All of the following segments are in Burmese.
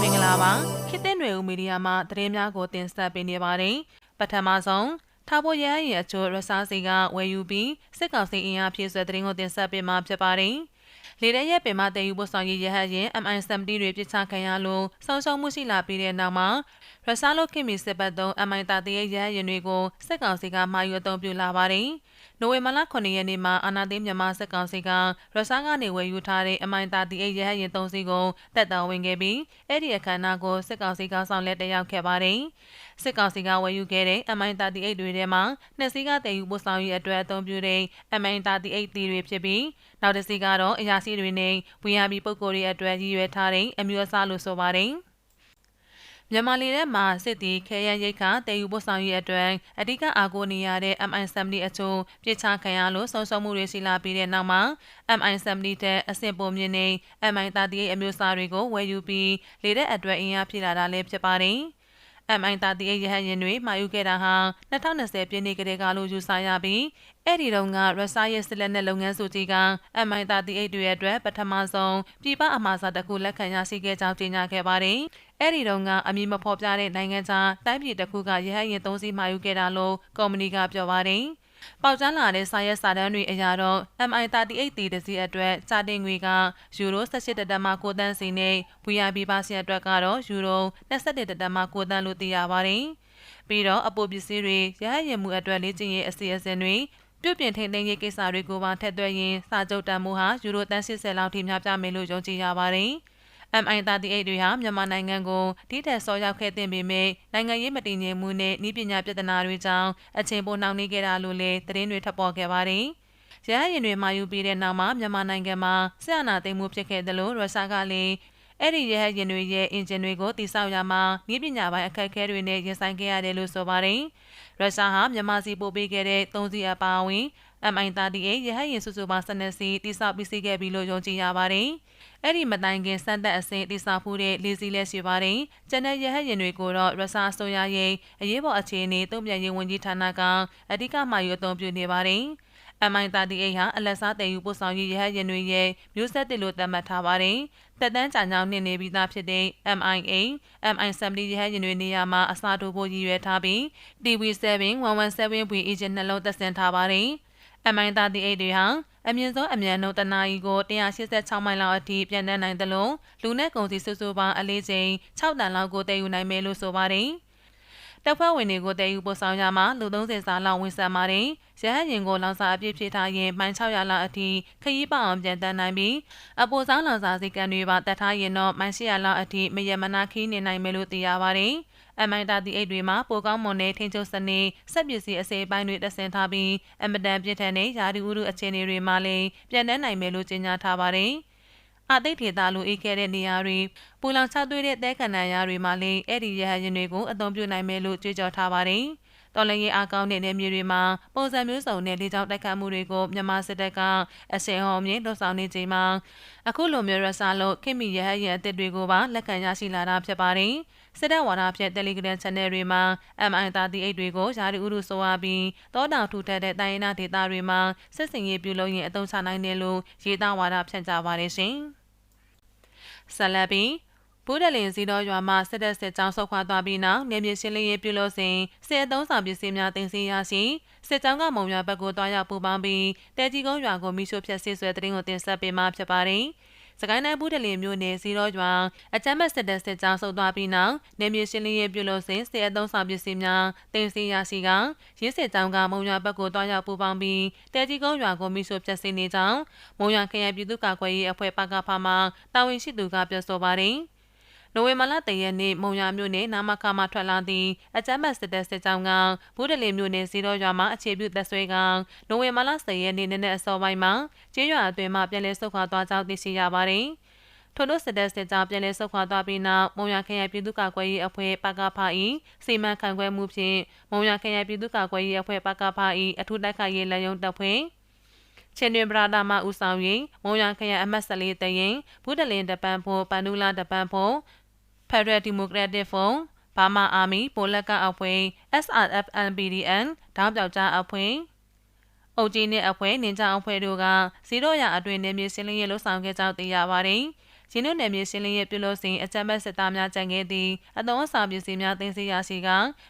မင်္ဂလာပါခေတ်သစ်တွေဦးမီဒီယာမှသတင်းများကိုတင်ဆက်ပေးနေပါတယ်ပထမဆုံးထားဖို့ရဟရဲ့အချို့ရစားစီကဝယ်ယူပြီးစစ်ကောင်စီအင်အားဖြည့်ဆွဲသတင်းကိုတင်ဆက်ပေးမှာဖြစ်ပါတယ်လေရဲရဲ့ပင်မတည်ယူဖို့ဆောင်ရည်ရဟရင် MI70 တွေပြစ်ချခံရလို့ဆုံးရှုံးမှုရှိလာပြီးတဲ့နောက်မှာရစားလို့ခင်မီစစ်ဘတ်သုံး MI30 ရဲ့ရဟရင်တွေကိုစစ်ကောင်စီကမှာယူအသုံးပြုလာပါတယ်။နိုဝင်ဘာလ9ရက်နေ့မှာအာနာသိမ်းမြန်မာစစ်ကောင်စီကရုရှားကနေဝယ်ယူထားတဲ့ MI30 ရဟရင်3စီးကိုတက်တောင်းဝင်ခဲ့ပြီးအဲ့ဒီအခမ်းအနားကိုစစ်ကောင်စီကဆောင်လက်တက်ရောက်ခဲ့ပါတယ်။စစ်ကောင်စီကဝယ်ယူခဲ့တဲ့ MI38 တွေထဲမှာနှစ်စီးကတည်ယူပို့ဆောင်ရေးအတွက်အသုံးပြုတဲ့ MI38 တီတွေဖြစ်ပြီးနောက်တစ်စီးကတော့အရာရှိတွေနဲ့ VRB ပုဂ္ဂိုလ်တွေအတွက်ရည်ရွယ်ထားတဲ့အမျိုးအစားလို့ဆိုပါတယ်။ မြန်မာလေထဲမှာစစ်တီခဲရန်ရိတ်ခတည်ယူပို့ဆောင်ရေးအတွက်အဓိကအာကိုနေရတဲ့ MI70 အချို့ပြစ်ချခံရလို့ဆုံးရှုံးမှုတွေရှိလာပြီးတဲ့နောက်မှာ MI70 တဲ့အဆင့်ပုံမြင့်နေ MI38 အမျိုးအစားတွေကိုဝယ်ယူပြီးလေတဲ့အတွက်အင်အားဖြစ်လာတာလည်းဖြစ်ပါတယ်။ MI38 ရဟတ်ယာဉ်တွေမှာယူခဲ့တာဟာ2020ပြည့်နှစ်ကတည်းကလို့ယူဆရပြီးအဲ့ဒီတုန်းကရုရှားရဲ့စစ်လက်နက်လုပ်ငန်းစုကြီးက MI38 တွေအတွက်ပထမဆုံးပြည်ပအမှားစာတစ်ခုလက်ခံရရှိခဲ့ကြောင်းကြေညာခဲ့ပါတယ်။ အဲ့ဒီတုန်းကအမည်မဖော်ပြတဲ့နိုင်ငံခြားတိုင်းပြည်တစ်ခုကရဟတ်ယာဉ်သုံးစီးမှာယူခဲ့တာလို့ကုမ္ပဏီကပြောပါတယ်။ပေါက်ကျန်းလာတဲ့စာရက်စာတမ်းတွေအရတော့ MI38 တီတစီအတွက်စာတင်ငွေကယူရို18တတမ9တန်းစီနဲ့ VIP ပါစီအတွက်ကတော့ယူရို21တတမ9တန်းလို့သိရပါတယ်။ပြီးတော့အပိုပစ္စည်းတွေရဟရင်မှုအတွက်လေ့ကျင့်ရေးအစီအစဉ်တွေပြုပြင်ထိန်းသိမ်းရေးကိစ္စတွေကိုပါထည့်သွင်းရင်စာချုပ်တန်မှုဟာယူရိုတန်80လောက်ထိများပြမယ်လို့ယုံကြည်ရပါတယ်။ MI38 တွေဟာမြန်မာနိုင်ငံကိုထိထက်ဆော်ရောက်ခဲ့တဲ့ပေမဲ့နိုင်ငံရေးမတည်ငြိမ်မှုနဲ့ဤပညာပြဿနာတွေကြောင့်အချိန်ပိုနှောင့်နှေးခဲ့တာလို့လည်းသတင်းတွေထပ်ပေါ်ခဲ့ပါတယ်။ရဟရင်တွေမှာယူပြီးတဲ့နောက်မှာမြန်မာနိုင်ငံမှာဆက်အနာသိမ်းမှုဖြစ်ခဲ့တယ်လို့ရုရှားကလည်းအဲ့ဒီရဟရင်တွေရဲ့အင်ဂျင်တွေကိုတိစောက်ရမှာဤပညာပိုင်းအခက်အခဲတွေနဲ့ရင်ဆိုင်ခဲ့ရတယ်လို့ဆိုပါတယ်။ရုရှားဟာမြန်မာစီပို့ပေးခဲ့တဲ့သုံးစီအပါအဝင် MI38 ရဟရင်စုစုပေါင်း12စီတိစောက်ပြီးစီးခဲ့ပြီလို့ယုံကြည်ရပါတယ်။အဲ့ဒီမတိုင်ခင်စမ်းသက်အဆင့်တိစောက်မှုတဲ့လေးစီးလက်ရှိပါတယ်။ကျန်တဲ့ရဟတ်ရင်တွေကိုတော့ရဆာဆိုရရဲ့အရေးပေါ်အခြေအနေတုံ့ပြန်ရေးဝန်ကြီးဌာနကအဓိကမှယူအသုံးပြုနေပါတယ်။ MI38 ဟာအလက်စားတည်ယူပို့ဆောင်ရေးရဟတ်ရင်တွေရဲ့မျိုးဆက်တစ်လို့သတ်မှတ်ထားပါတယ်။တက်တန်းကြံကြောင်းနှင်နေပြီးသားဖြစ်တဲ့ MI8, MI70 ရဟတ်ရင်တွေနေရာမှာအစားထိုးဖို့ရည်ရွယ်ထားပြီး TV7 117V agent နှလုံးသက်ဆင်ထားပါတယ်။ MI38 တွေဟာအမြင့်ဆုံးအမြန်နှုန်းတနာရီကို186မိုင်လောက်အထိပြန့်နှံ့နိုင်သလိုလူနဲ့ကုန်စည်စုစုပေါင်းအလေးချိန်6တန်လောက်ကိုတည်ယူနိုင်မယ်လို့ဆိုပါတယ်။တပ်ဖွဲ့ဝင်တွေကိုတည်ယူပို့ဆောင်ရမှာလူ30စာလောက်ဝင်ဆက်ပါတယ်။ရဟတ်ရင်ကိုလောင်စာအပြည့်ဖြည့်ထားရင်မိုင်600လောက်အထိခရီးပေါအောင်ပြန်တန်းနိုင်ပြီးအပိုဆောင်လောင်စာစီကံတွေပါတတ်ထားရင်တော့မိုင်800လောက်အထိမရမနာခီးနေနိုင်မယ်လို့သိရပါတယ်။ MI38 တွေမှာပိုကောင်းမွန်တဲ့ထိန်းချုပ်စနစ်စက်ပစ္စည်းအစိပ်ပိုင်းတွေတက်ဆင်ထားပြီးအမတန်ပြည့်ထန်တဲ့ယာဒီဥရုအခြေအနေတွေမှာလည်းပြန်တန်းနိုင်မယ်လို့ကြေညာထားပါတယ်။အသိဒေတာလိုအေးခဲ့တဲ့နေရာတွေပူလောင်ချသွေးတဲ့တဲခန္ဓာရာတွေမှာလည်းအဲ့ဒီရဟရင်တွေကိုအသုံးပြုနိုင်မယ်လို့ကြွေးကြော်ထားပါတယ်။ တော်လရင်အကောင်းတဲ့နေမြေတွေမှာပုံစံမျိုးစုံနဲ့လေကြောင်းတိုက်ခတ်မှုတွေကိုမြန်မာစစ်တပ်ကအစင်ဟော်မြင့်လှုပ်ဆောင်နေချိန်မှာအခုလိုမျိုးရဆာလို့ခင်မီရဟရင်အသစ်တွေကိုပါလက်ခံရရှိလာတာဖြစ်ပါတယ်။စစ်တပ်ဝါဒဖြင့် Telegram Channel တွေမှာ MI38 တွေကိုယာရီဥရုဆိုအပ်ပြီးတောတောင်ထူထပ်တဲ့တိုင်းရင်းသားဒေသတွေမှာစစ်စင်ရေးပြုလုပ်ရင်အသုံးချနိုင်တယ်လို့ရေးသားဝါဒဖြန့်ကြပါတယ်ရှင်။ဆလဘီ ဘုဒ္ဓလင်စီတော်ရွာမှာစစ်တပ်စစ်ကြောင်းဆုတ်ခွာသွားပြီးနောက်နေမြေရှင်းလင်းရေးပြုလုပ်စဉ်စစ်အုံဆောင်ပစ္စည်းများတင်စီရရှိစစ်ကြောင်းကမုံရွာဘက်ကိုတွားရောက်ပူပေါင်းပြီးတဲကြီးကုန်းရွာကိုမိရှို့ဖျက်ဆီးဆွဲတဲ့တင်ကိုတင်ဆက်ပေးမှဖြစ်ပါတယ်။စကိုင်းတိုင်းဘူးတလင်မြို့နယ်စီရောရွာအကြမ်းဖက်စစ်တပ်စစ်ကြောင်းဆုတ်သွားပြီးနောက်နေမြေရှင်းလင်းရေးပြုလုပ်စဉ်စစ်အုံဆောင်ပစ္စည်းများတင်စီရရှိကရင်းစစ်ကြောင်းကမုံရွာဘက်ကိုတွားရောက်ပူပေါင်းပြီးတဲကြီးကုန်းရွာကိုမိရှို့ဖျက်ဆီးနေကြောင်းမုံရွာခရိုင်ပြည်သူ့ကာကွယ်ရေးအဖွဲ့ပကဖမှတာဝန်ရှိသူကပြောဆိုပါတယ်။ နိုဝင်ဘာလတရက်နေ့မုံရမြို့နယ်နာမခမှထွက်လာသည့်အကြမ်းဖက်စစ်တပ်စစ်ကြောင်းကဘုဒ္ဓလင်မြို့နယ်စီတော်ရွာမှာအခြေပြုသက်ဆွဲကနိုဝင်ဘာလ10ရက်နေ့နေ့နဲ့အစောပိုင်းမှာကျေးရွာအတွင်းမှပြန်လည်ဆုတ်ခွာသွားကြောင်းသိရှိရပါတယ်။ထို့သောစစ်တပ်စစ်ကြောင်းပြန်လည်ဆုတ်ခွာသွားပြီးနောက်မုံရခရိုင်ပြည်သူ့ကာကွယ်ရေးအဖွဲ့ပကဖ၏စီမံခန့်ခွဲမှုဖြင့်မုံရခရိုင်ပြည်သူ့ကာကွယ်ရေးအဖွဲ့ပကဖ၏အထူးတိုက်ခိုက်ရေးလက်ရုံတပ်ဖွဲ့ချင်းတွင်ပရာဒါမဦးဆောင်၍မုံရခရိုင်အမတ်14တရင်ဘုဒ္ဓလင်တပန်းဖို့ပန်နူလာတပန်းဖို့ Federal Democratic Front ဘာမာအာမီပိုလက်ကအဖွဲ့ SRF NPDN ဒေါင်းပြောက်ကြားအဖွဲ့အုပ်ကြီးနှင့်အဖွဲ့နင်ကြအဖွဲ့တို့ကဇီရိုရာအတွင်းနေမြေစင်းလင်းရေးလှုပ်ဆောင်ခဲ့ကြောင်းသိရပါတယ်။ရင်းနှီးနယ်မြေရှင်းလင်းရေးပြုလုပ်စဉ်အကြမ်းဖက်စစ်သားများကြံခဲ့သည့်အသုံးအဆောင်ပစ္စည်းများတင်စီရရှိက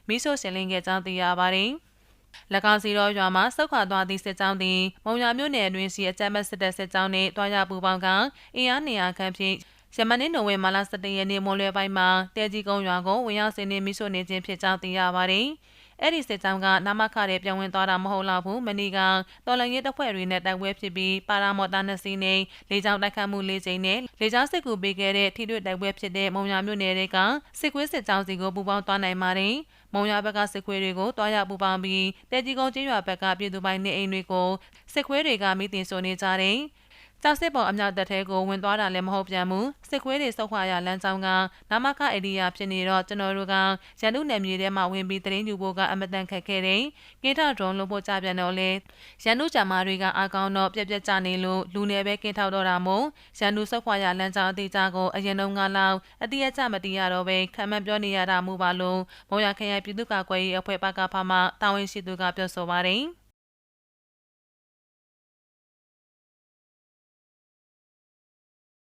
မိဆို့ရှင်းလင်းခဲ့ကြောင်းသိရပါသည်။၎င်းစီရောရွာမှာစောက်ခွာသွားသည့်စစ်ကြောင်းသည်မုံရမြို့နယ်တွင်ရှိအကြမ်းဖက်စစ်တပ်စစ်ကြောင်းနှင့်တွားရပူပေါင်းကအင်အား200ခန့်ဖြင့် ယမန်နေ့နိုဝင်ဘာလ17ရက်နေ့မွန်လွယ်ပိုင်းမှာတဲကြီးကုန်းရွာကိုဝင်ရောက်စီးနင်းမိဆို့နေခြင်းဖြစ်ကြောင်းသိရပါသည်။အဲ့ဒီစစ်ကြောင်းကနာမခရဲပြောင်းဝင်သွားတာမဟုတ်တော့ဘူးမနီကတော်လန်ရေးတပ်ဖွဲ့တွေနဲ့တိုက်ပွဲဖြစ်ပြီးပါရာမော်တာနှစ်စီးနဲ့လေကြောင်းတိုက်ခတ်မှုလေးကြိမ်နဲ့လေကြောင်းစစ်ကူပေးခဲ့တဲ့ထိတွေ့တိုက်ပွဲဖြစ်တဲ့မုံရမြို့နယ်တွေကစစ်ကွေးစစ်ကြောင်းစီကိုပူးပေါင်းသွားနိုင်ပါတယ်မုံရဘက်ကစစ်ခွေးတွေကိုတွားရပူပေါင်းပြီးတဲကြီးကုန်းကျေးရွာဘက်ကပြည်သူပိုင်နေအိမ်တွေကိုစစ်ခွေးတွေကမိတင်ဆိုနေကြတယ် ကြောက်စစ်ပေါ်အမြောက်တပ်ထဲကိုဝင်သွားတာလည်းမဟုတ်ပြန်ဘူးစစ်ခွေးတွေစုပ်ခွာရလမ်းကြောင်းကနာမခအေရီယာဖြစ်နေတော့ကျွန်တော်တို့ကရန်သူနယ်မြေထဲမှာဝင်ပြီးတရင်ယူဖို့ကအမတန်ခက်ခဲတယ်ကင်းထဒရုန်းလို့ပို့ကြပြန်တော့လေရန်သူဂျာမာတွေကအားကောင်းတော့ပြက်ပြက်ကြနေလို့လူနယ်ပဲကင်းထောက်တော့တာမို့ရန်သူစုပ်ခွာရလမ်းကြောင်းအသေးချာကိုအရင်တုန်းကလောက်အတိအကျမတိရတော့ပဲခံမှန်းပြောနေရတာမှုပါလို့မော်ရခရိုင်ပြည်သူ့ကာကွယ်ရေးအဖွဲ့ပကဖမှတာဝန်ရှိသူကပြောဆိုပါတယ်